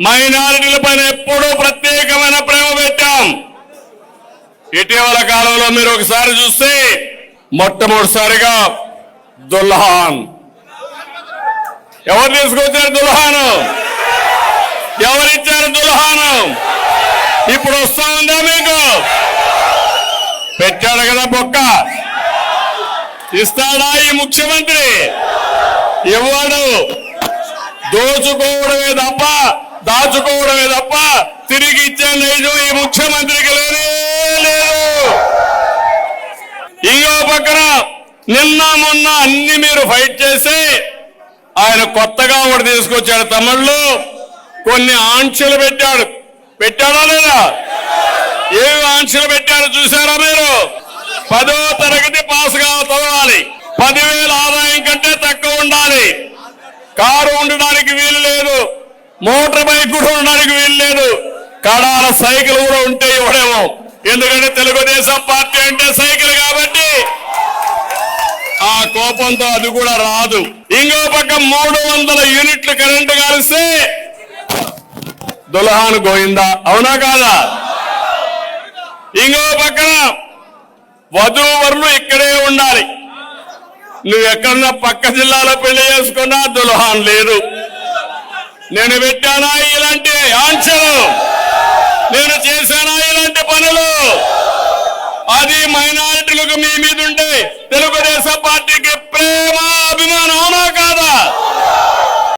మైనారిటీల పైన ఎప్పుడూ ప్రత్యేకమైన ప్రేమ పెట్టాం. ఇటీవల కాలంలో మీరు ఒకసారి చూస్తే మొట్టమొదటిసారిగా దుల్హాన్. ఎవరు తీసుకొచ్చారు దుల్హాను? ఎవరిచ్చారు దుల్హాను? ఇప్పుడు వస్తా ఉందా మీకు? పెట్టాడు కదా బొక్క. ఇస్తాడా ఈ ముఖ్యమంత్రి? ఇవ్వడు. దోచుకోవడమే దాచుకోవడమే తప్ప తిరిగి ఇచ్చే నైజం ఈ ముఖ్యమంత్రికి లేనే లేదు. ఇంకో పక్కన నిన్న మొన్న అన్ని మీరు ఫైట్ చేసి ఆయన కొత్తగా ఒకటి తీసుకొచ్చాడు తమిళ్ళు కొన్ని ఆంక్షలు పెట్టాడు. పెట్టాడా లేదా? ఏమి ఆంక్షలు పెట్టారో చూసారా మీరు? పదో తరగతి పాస్ కావాలి. చదవాలి పదివేల ఆదాయం కంటే తక్కువ ఉండాలి. కారు ఉండడం మోటార్ బైక్ కూడా ఉండడానికి వెళ్ళలేదు కడాల సైకిల్ కూడా ఉంటే ఇవ్వడేమో ఎందుకంటే తెలుగుదేశం పార్టీ అంటే సైకిల్ కాబట్టి ఆ కోపంతో అది కూడా రాదు. ఇంకో పక్క మూడు వందల యూనిట్లు కరెంటు కలిస్తే దుల్హాన్ గోయిందా? అవునా కాదా? ఇంకో పక్కన వధూవరులు ఇక్కడే ఉండాలి. నువ్వు ఎక్కడన్నా పక్క జిల్లాలో పెళ్ళి చేసుకున్నా దుల్హాన్ లేదు. నేను పెట్టానా ఇలాంటి ఆంక్షలు నేను చేశానా ఇలాంటి పనులు? అది మైనారిటీలకు మీ మీద ఉంటే తెలుగుదేశం పార్టీకి ప్రేమ!